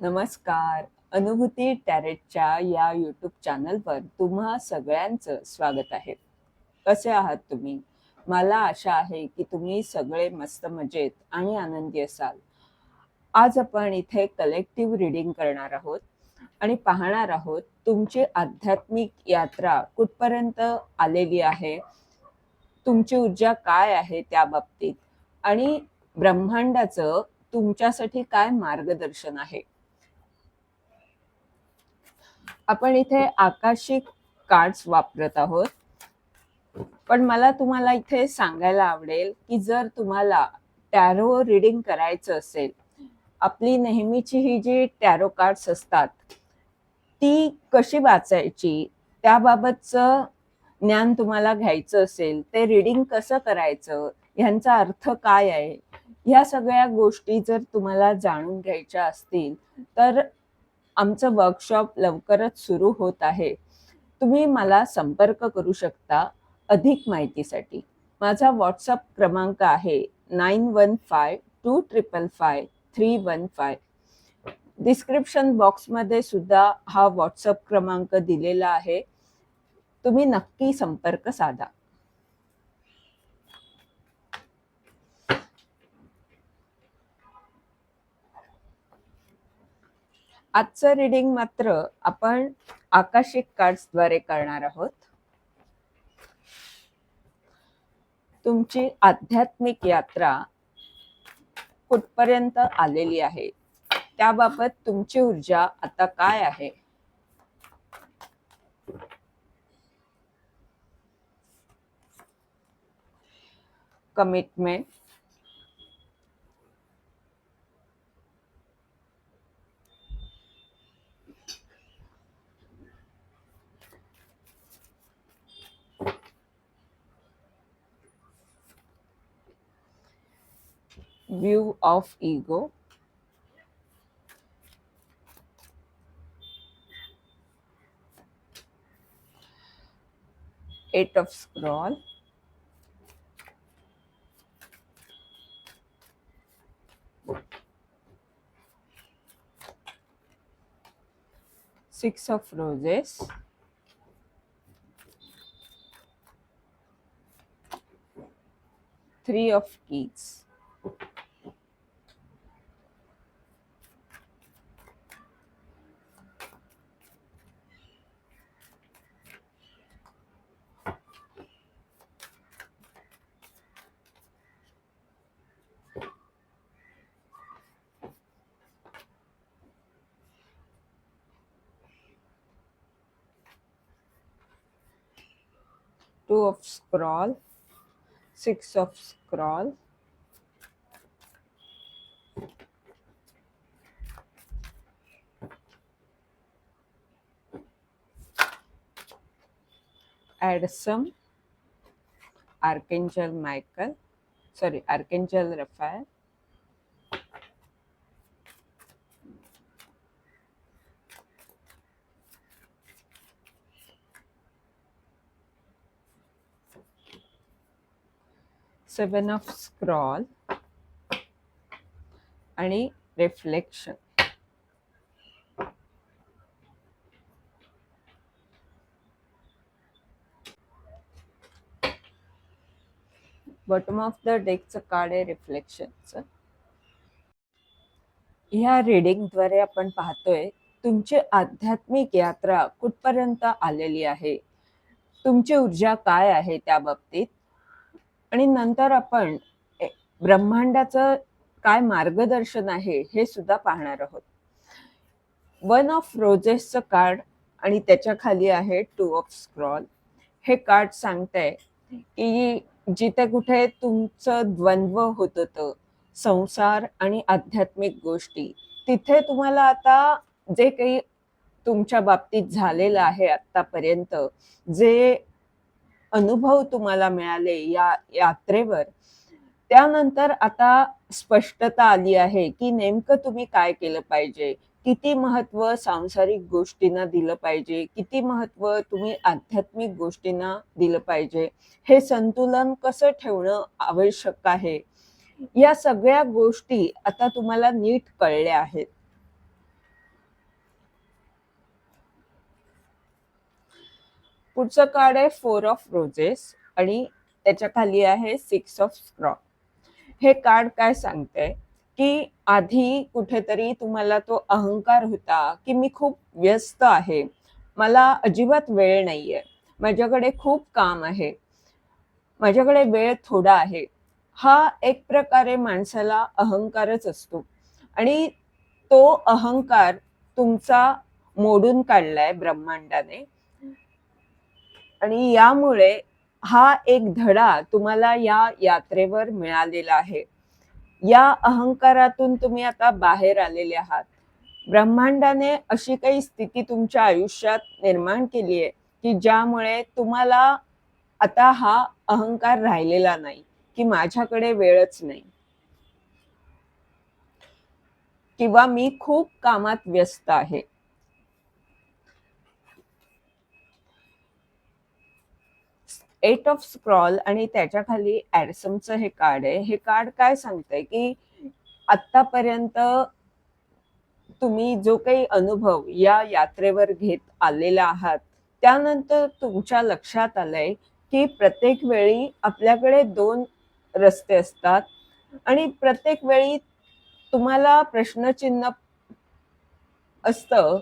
नमस्कार. अनुभूती टॅरेटच्या या यूट्यूब चॅनलवर तुम्हा सगळ्यांचं स्वागत आहे. कसे आहात तुम्ही? मला आशा आहे की तुम्ही सगळे मस्त मजेत आणि आनंदी असाल. आज आपण इथे कलेक्टिव्ह रिडिंग करणार आहोत आणि पाहणार आहोत तुमची आध्यात्मिक यात्रा कुठपर्यंत आलेली आहे तुमची ऊर्जा काय आहे त्या बाबतीत आणि ब्रह्मांडाचं तुमच्यासाठी काय मार्गदर्शन आहे. आपण इथे आकाशिक कार्ड्स वापरत आहोत. पण मला तुम्हाला इथे सांगायला आवडेल की जर तुम्हाला टॅरो रिडिंग करायचं असेल आपली नेहमीची ही जी टॅरो कार्ड्स असतात ती कशी वाचायची त्याबाबतचं ज्ञान तुम्हाला घ्यायचं असेल ते रिडिंग कसं करायचं ह्यांचा अर्थ काय आहे ह्या सगळ्या गोष्टी जर तुम्हाला जाणून घ्यायच्या असतील तर आमचं वर्कशॉप लवकरच सुरू होत आहे. तुम्ही मला संपर्क करू शकता अधिक माहितीसाठी. माझा व्हॉट्सअप क्रमांक आहे nine one five two triple five three one five description बॉक्समध्ये सुद्धा हा व्हॉट्सअप क्रमांक दिलेला आहे. तुम्ही नक्की संपर्क साधा. आजचं रिडिंग मात्र आपण आकाशिक कार्ड्सद्वारे करणार आहोत. तुमची आध्यात्मिक यात्रा कुठपर्यंत आलेली आहे? त्याबाबत तुमची ऊर्जा आता काय आहे? Commitment view of ego. Eight of scroll. Six of roses. Three of keys two of scroll six of scroll. Add some archangel michael sorry archangel raphael seven of scroll आणि रिफ्लेक्शन. बॉटम ऑफ द डेकचं card आहे रिफ्लेक्शनचं ह्या रिडिंगद्वारे आपण पाहतोय तुमची आध्यात्मिक यात्रा कुठपर्यंत आलेली आहे? तुमची ऊर्जा काय आहे त्या बाबतीत? आणि नंतर आपण ब्रह्मांडाचं काय मार्गदर्शन आहे हे सुद्धा पाहणार आहोत. वन ऑफ रोजेसचं कार्ड आणि त्याच्याखाली आहे टू ऑफ स्क्रॉल हे कार्ड सांगतंय की जिथे कुठे तुमचं द्वंद्व होत होतं संसार आणि आध्यात्मिक गोष्टी तिथे तुम्हाला आता जे काही तुमच्या बाबतीत झालेलं आहे आतापर्यंत जे अनुभव तुम्हाला मिळाले या यात्रेवर. त्यानंतर आता स्पष्टता आली आहे की नेमकं तुम्ही काय केलं पाहिजे? किती महत्त्व सांसारिक गोष्टींना दिलं पाहिजे? किती महत्त्व तुम्ही आध्यात्मिक गोष्टींना दिलं पाहिजे? हे संतुलन कसं ठेवणं आवश्यक आहे? या सगळ्या गोष्टी आता तुम्हाला नीट कळल्या आहेत. पुढचं कार्ड आहे फोर ऑफ रोजेस आणि त्याच्याखाली आहे सिक्स ऑफ स्क्रॉ हे कार्ड काय सांगते की आधी कुठेतरी तुम्हाला तो अहंकार होता की मी खूप व्यस्त आहे. मला अजिबात वेळ नाहीये. माझ्याकडे खूप काम आहे. माझ्याकडे वेळ थोडा आहे. हा एक प्रकारे माणसाला अहंकारच असतो. आणि तो अहंकार तुमचा मोडून काढलाय ब्रह्मांडाने. आणि यामुळे हा एक धडा तुम्हाला या यात्रेवर मिळालेला आहे. या अहंकारातून तुम्ही आता बाहेर आलेले आहात. ब्रह्मांडाने अशी काही स्थिती तुमच्या आयुष्यात निर्माण केली आहे की ज्यामुळे तुम्हाला आता हा अहंकार राहिलेला नाही की माझ्याकडे वेळच नाही. किंवा मी खूप कामात व्यस्त आहे. एट ऑफ स्क्रॉल आणि त्याच्याखाली ॲडसमचं हे कार्ड आहे. हे कार्ड काय सांगतंय की आतापर्यंत तुम्ही जो काही अनुभव या यात्रेवर घेत आलेला आहात त्यानंतर तुमच्या लक्षात आलंय की प्रत्येक वेळी आपल्याकडे दोन रस्ते असतात आणि प्रत्येक वेळी तुम्हाला प्रश्नचिन्ह असतं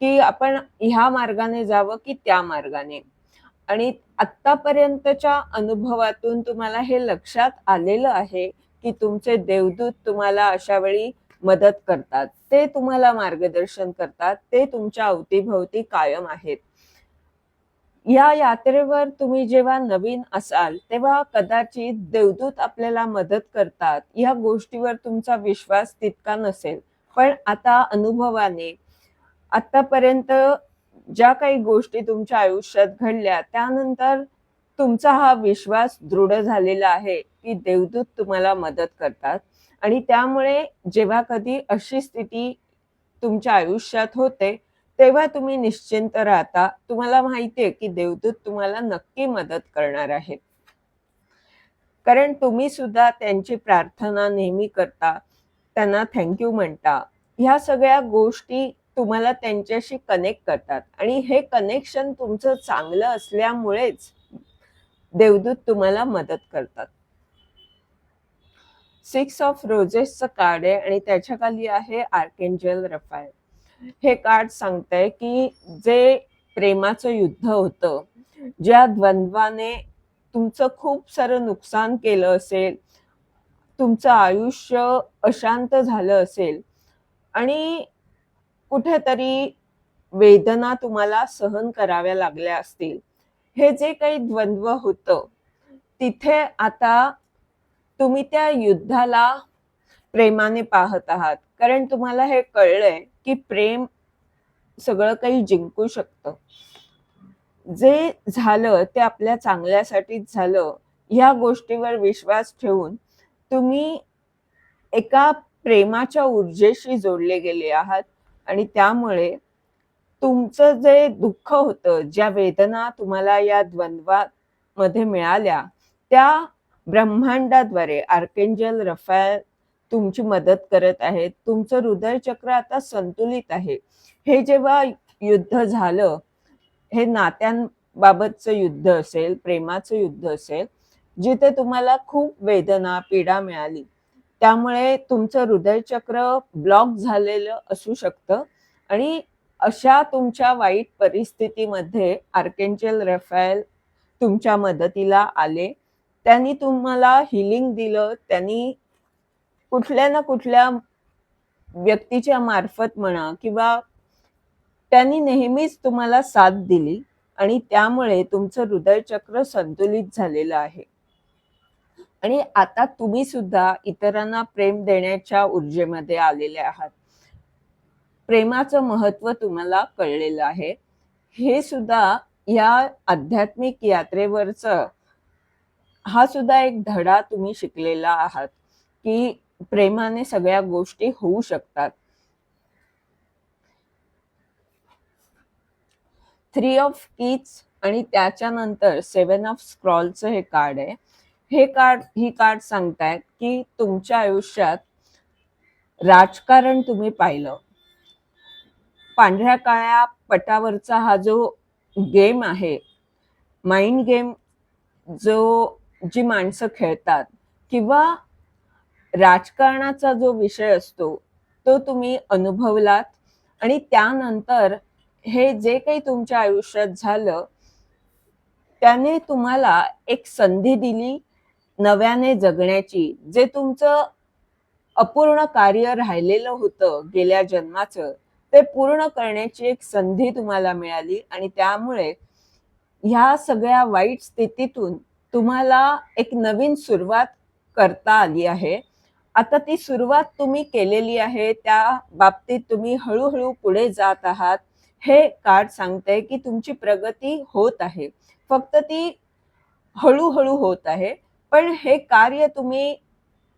की आपण ह्या मार्गाने जावं की त्या मार्गाने. आणि आतापर्यंतच्या अनुभवातून तुम्हाला हे लक्षात आलेलं आहे की तुमचे देवदूत तुम्हाला अशा वेळी मदत करतात. ते तुम्हाला मार्गदर्शन करतात. ते तुमच्या अवतीभवती कायम आहेत. या यात्रेवर तुम्ही जेव्हा नवीन असाल तेव्हा कदाचित देवदूत आपल्याला मदत करतात. या गोष्टीवर तुमचा विश्वास तितका नसेल. पण आता अनुभवाने आतापर्यंत ज्या काही गोष्टी तुमच्या आयुष्यात घडल्या त्यानंतर तुमचा हा विश्वास दृढ झालेला आहे की देवदूत तुम्हाला मदत करतात. आणि त्यामुळे जेव्हा कधी अशी स्थिती तुमच्या आयुष्यात होते तेव्हा तुम्ही निश्चिंत राहता. तुम्हाला माहिती आहे की देवदूत तुम्हाला नक्की मदत करणार आहेत. कारण तुम्ही सुद्धा त्यांची प्रार्थना नेहमी करता त्यांना थँक्यू म्हणता. ह्या सगळ्या गोष्टी तुम्हाला त्यांच्याशी कनेक्ट करतात. आणि हे कनेक्शन तुमचं चांगलं असल्यामुळेच देवदूत तुम्हाला मदत करतात. सिक्स ऑफ रोजेसचं कार्ड आहे आणि त्याच्याखाली आहे आर्केंजल रफायल हे कार्ड सांगतंय की जे प्रेमाचं युद्ध होतं ज्या द्वंद्वाने तुमचं खूप सारं नुकसान केलं असेल तुमचं आयुष्य अशांत झालं असेल आणि कुठेतरी वेदना तुम्हाला सहन कराव्या लागल्या असतील. हे जे काही द्वंद्व होतं तिथे आता तुम्ही त्या युद्धाला प्रेमाने पाहत आहात. कारण तुम्हाला हे कळलंय की प्रेम सगळं काही जिंकू शकतं. जे झालं ते आपल्या चांगल्यासाठीच झालं ह्या गोष्टीवर विश्वास ठेवून तुम्ही एका प्रेमाच्या ऊर्जेशी जोडले गेले आहात. आणि त्यामुळे तुमचं जे दुःख होतं ज्या वेदना तुम्हाला या द्वंद्वामध्ये मिळाल्या त्या ब्रह्मांडाद्वारे आर्केंजल रफायल तुमची मदत करत आहेत. तुमचं हृदय चक्र आता संतुलित आहे. हे जेव्हा युद्ध झालं हे नात्यांबाबतचं युद्ध असेल प्रेमाचं युद्ध असेल जिथे तुम्हाला खूप वेदना पीडा मिळाली त्यामुळे तुमचं हृदयचक्र ब्लॉक झालेलं असू शकतं. आणि अशा तुमच्या वाईट परिस्थितीमध्ये आर्केंजल रफायल तुमच्या मदतीला आले. त्यांनी तुम्हाला हिलिंग दिलं. त्यांनी कुठल्या ना कुठल्या व्यक्तीच्या मार्फत म्हणा किंवा त्यांनी नेहमीच तुम्हाला साथ दिली आणि त्यामुळे तुमचं हृदयचक्र संतुलित झालेलं आहे. आणि आता तुम्ही सुद्धा इतरांना प्रेम देण्याच्या ऊर्जेमध्ये आलेले आहात. प्रेमाचं महत्त्व तुम्हाला कळलेलं आहे. हे सुद्धा या आध्यात्मिक यात्रेवरच हा सुद्धा एक धडा तुम्ही शिकलेला आहात की प्रेमाने सगळ्या गोष्टी होऊ शकतात. थ्री ऑफ कीज आणि त्याच्यानंतर सेवन ऑफ स्क्रॉलचं हे कार्ड आहे. हे कार्ड ही कार्ड सांगतायत की तुमच्या आयुष्यात राजकारण तुम्ही पाहिलं. पांढऱ्या काळ्या पटावरचा हा जो गेम आहे माइंड गेम जो जी माणसं खेळतात किंवा राजकारणाचा जो विषय असतो तो तुम्ही अनुभवलात आणि त्यानंतर हे जे काही तुमच्या आयुष्यात झालं त्याने तुम्हाला एक संधी दिली नव्याने जगण्याची जे तुमचं अपूर्ण कार्य राहिलेलं होतं गेल्या जन्माचं ते पूर्ण करण्याची एक संधी तुम्हाला मिळाली आणि त्यामुळे ह्या सगळ्या वाईट स्थितीतून तुम्हाला एक नवीन सुरुवात करता आली आहे. आता ती सुरुवात तुम्ही केलेली आहे त्या बाबतीत तुम्ही हळूहळू पुढे जात आहात. हे कार्ड सांगते की तुमची प्रगती होत आहे. फक्त ती हळूहळू होत आहे. पण हे कार्य तुम्ही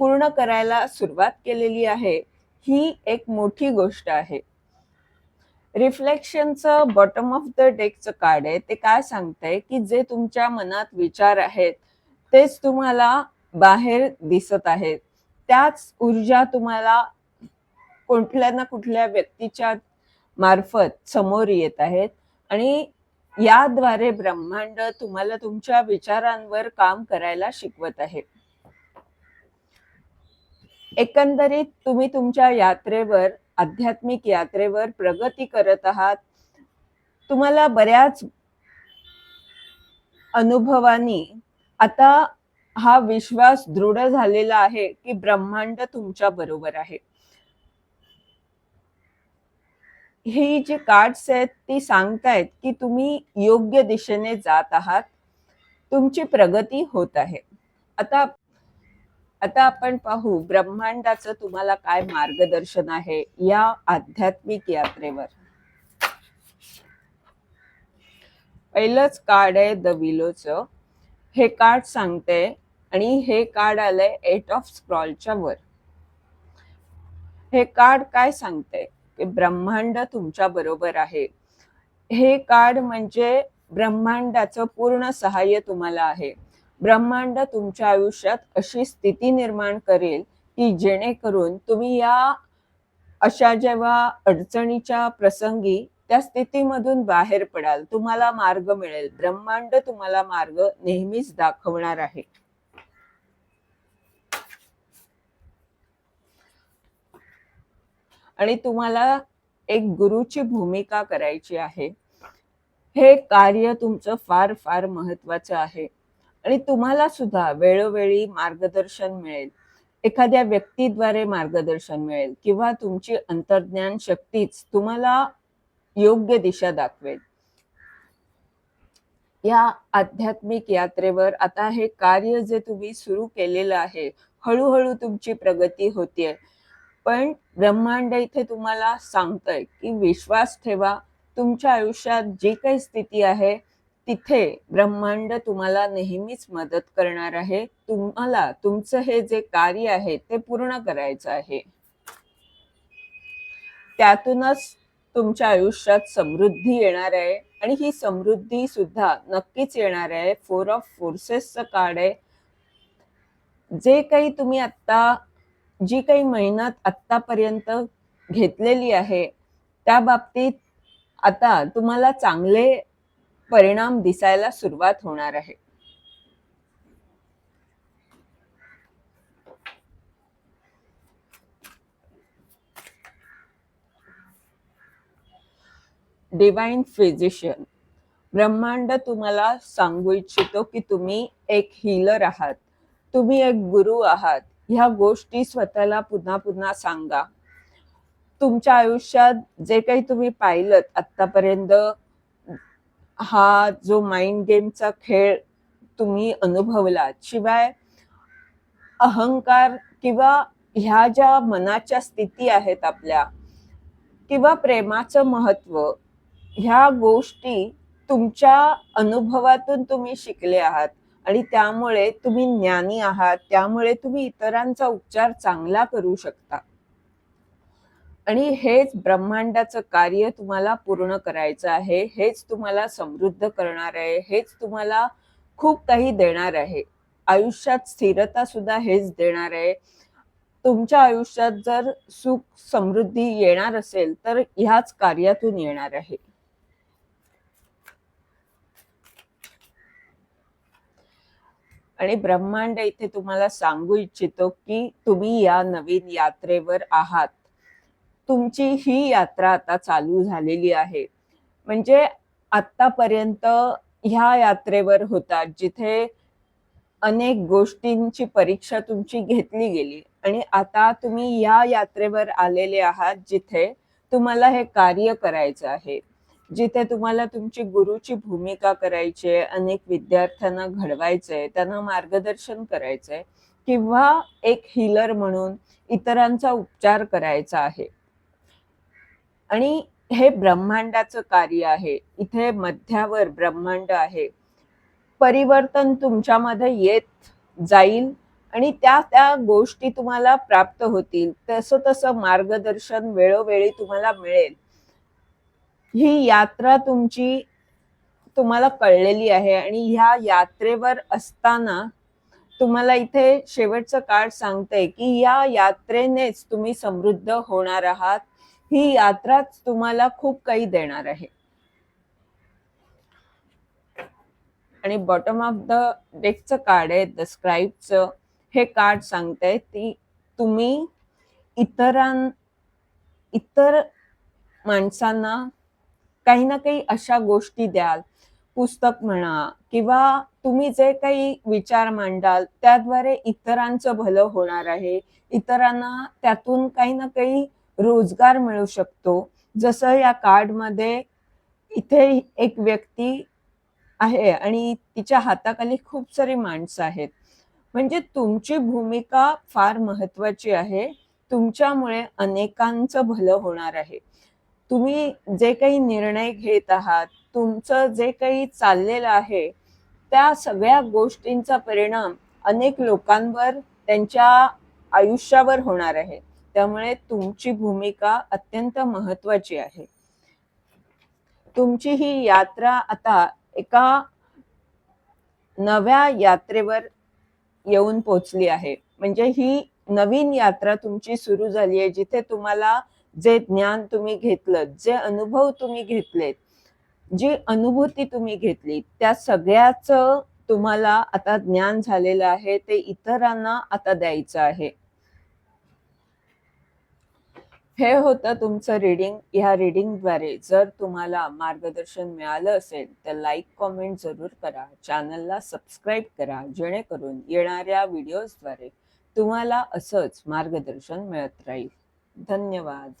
पूर्ण करायला सुरुवात केलेली आहे ही एक मोठी गोष्ट आहे. रिफ्लेक्शनचं बॉटम ऑफ द डेकचं कार्ड आहे ते काय सांगतंय की जे तुमच्या मनात विचार आहेत तेच तुम्हाला बाहेर दिसत आहेत. त्याच ऊर्जा तुम्हाला कुठल्या ना कुठल्या व्यक्तीच्या मार्फत समोर येत आहेत आणि याद्वारे ब्रह्मांड तुम्हाला तुमच्या विचारांवर काम करायला शिकवत आहे. एकंदरीत तुम्ही तुमच्या यात्रेवर आध्यात्मिक यात्रेवर प्रगती करत आहात. तुम्हाला बऱ्याच अनुभवानी आता हा विश्वास दृढ झालेला आहे की ब्रह्मांड तुमच्या बरोबर आहे. ही जी कार्ड्स आहेत ती सांगतायत की तुम्ही योग्य दिशेने जात आहात. तुमची प्रगती होत आहे. आता आता आपण पाहू ब्रह्मांडाचं तुम्हाला काय मार्गदर्शन आहे या आध्यात्मिक यात्रेवर. पहिलंच कार्ड आहे द विलोचं हे कार्ड सांगते आणि हे कार्ड आलंय एट ऑफ स्क्रॉलच्या वर. हे कार्ड काय सांगते? ब्रह्मांड तुमच्या बरोबर आहे. हे कार्ड म्हणजे ब्रह्मांडाचं पूर्ण सहाय्य तुम्हाला आहे. ब्रह्मांड तुमच्या आयुष्यात अशी स्थिती निर्माण करेल की जेणेकरून तुम्ही या अशा जेव्हा अडचणीच्या प्रसंगी त्या स्थितीमधून बाहेर पडाल तुम्हाला मार्ग मिळेल. ब्रह्मांड तुम्हाला मार्ग नेहमीच दाखवणार आहे. आणि तुम्हाला एक गुरुची भूमिका करायची आहे. हे कार्य तुमचं फार फार महत्वाचं आहे. आणि तुम्हाला सुद्धा वेळोवेळी मार्गदर्शन मिळेल. एखाद्या व्यक्तीद्वारे मार्गदर्शन मिळेल किंवा तुमची अंतर्ज्ञान शक्तीच तुम्हाला योग्य दिशा दाखवेल. या आध्यात्मिक यात्रेवर आता हे कार्य जे तुम्ही सुरू केलेलं आहे हळूहळू तुमची प्रगती होतीये. पण ब्रह्मांड इथे तुम्हाला सांगतंय की विश्वास ठेवा. तुमच्या आयुष्यात जी काही स्थिती आहे तिथे ब्रह्मांड तुम्हाला नेहमीच मदत करणार आहे. तुम्हाला तुमचं हे जे कार्य आहे ते पूर्ण करायचं आहे. त्यातूनच तुमच्या आयुष्यात समृद्धी येणार आहे आणि ही समृद्धी सुद्धा नक्कीच येणार आहे. फोर ऑफ फोर्सेसचं कार्ड आहे. जे काही तुम्ही आता जी काही मेहनत आतापर्यंत घेतलेली आहे त्या बाबतीत आता तुम्हाला चांगले परिणाम दिसायला सुरुवात होणार आहे. डिवाइन फिजिशियन ब्रह्मांड तुम्हाला सांगू इच्छितो की तुम्ही एक हिलर आहात. तुम्ही एक गुरु आहात. ह्या गोष्टी स्वतःला पुन्हा पुन्हा सांगा. तुमच्या आयुष्यात जे काही तुम्ही पाहिलं आतापर्यंत हा जो माइंड गेमचा खेळ तुम्ही अनुभवला शिवाय अहंकार किंवा ह्या ज्या मनाच्या स्थिती आहेत आपल्या किंवा प्रेमाचं महत्त्व ह्या गोष्टी तुमच्या अनुभवातून तुम्ही शिकले आहात. आणि त्यामुळे तुम्ही ज्ञानी आहात त्यामुळे तुम्ही इतरांचा उपचार चांगला करू शकता. आणि हेच ब्रह्मांडाचं कार्य तुम्हाला पूर्ण करायचं आहे हेच तुम्हाला समृद्ध करणार आहे हेच तुम्हाला खूप काही देणार आहे. आयुष्यात स्थिरता सुद्धा हेच देणार आहे. तुमच्या आयुष्यात जर सुख समृद्धी येणार असेल तर ह्याच कार्यातून येणार आहे. आणि ब्रह्मांड इथे तुम्हाला सांगू इच्छितो की तुम्ही या नवीन यात्रेवर आहात. तुमची ही यात्रा आता चालू झालेली आहे. म्हणजे आतापर्यंत ह्या यात्रेवर होतात जिथे अनेक गोष्टींची परीक्षा तुमची घेतली गेली आणि आता तुम्ही या यात्रेवर आलेले आहात जिथे तुम्हाला हे कार्य करायचं आहे. जिथे तुम्हाला तुमची गुरुची भूमिका करायची आहे अनेक विद्यार्थ्यांना घडवायचंय त्यांना मार्गदर्शन करायचंय किंवा एक हिलर म्हणून इतरांचा उपचार करायचा आहे. आणि हे ब्रह्मांडाचं कार्य आहे. इथे मध्यावर ब्रह्मांड आहे. परिवर्तन तुमच्यामध्ये येत जाईल आणि त्या त्या गोष्टी तुम्हाला प्राप्त होतील. तसं तसं मार्गदर्शन वेळोवेळी तुम्हाला मिळेल. ही यात्रा तुमची तुम्हाला कळलेली आहे आणि ह्या यात्रेवर असताना तुम्हाला इथे शेवटचं काळ सांगते की या यात्रेनेच तुम्ही समृद्ध होणार आहात. ही यात्राच तुम्हाला खूप काही देणार आहे. आणि बॉटम ऑफ द डेकचं कार्ड आहे द स्क्राईबचं हे कार्ड सांगतंय ती तुम्ही इतरां इतर माणसांना काही ना काही अशा गोष्टी द्याल. पुस्तक म्हणा किंवा तुम्ही जे काही विचार मांडाल त्याद्वारे इतरांचं भलं होणार आहे. इतरांना त्यातून काही ना काही रोजगार मिळू शकतो. जसं या कार्डमध्ये इथे एक व्यक्ती आहे आणि तिच्या हाताखाली खूप सारी माणसं आहेत. म्हणजे तुमची भूमिका फार महत्वाची आहे. तुमच्यामुळे अनेकांचं भलं होणार आहे. तुम्ही जे काही निर्णय घेत आहात तुमचं जे काही चाललेलं आहे त्या सगळ्या गोष्टींचा परिणाम अनेक लोकांवर त्यांच्या आयुष्यावर होणार आहे. त्यामुळे तुमची भूमिका अत्यंत महत्वाची आहे. तुमची ही यात्रा आता एका नव्या यात्रेवर येऊन पोचली आहे. म्हणजे ही नवीन यात्रा तुमची सुरू झाली आहे जिथे तुम्हाला जे ज्ञान तुम्ही घेतलं जे अनुभव तुम्ही घेतलेत जी अनुभूती तुम्ही घेतली त्या सगळ्याच तुम्हाला आता ज्ञान झालेलं आहे ते इतरांना आता द्यायचं आहे. हे होतं तुमचं रीडिंग ह्या रिडिंगद्वारे जर तुम्हाला मार्गदर्शन मिळालं असेल तर लाईक कॉमेंट जरूर करा. चॅनलला सबस्क्राईब करा जेणेकरून येणाऱ्या व्हिडिओजद्वारे तुम्हाला असंच मार्गदर्शन मिळत राहील. धन्यवाद.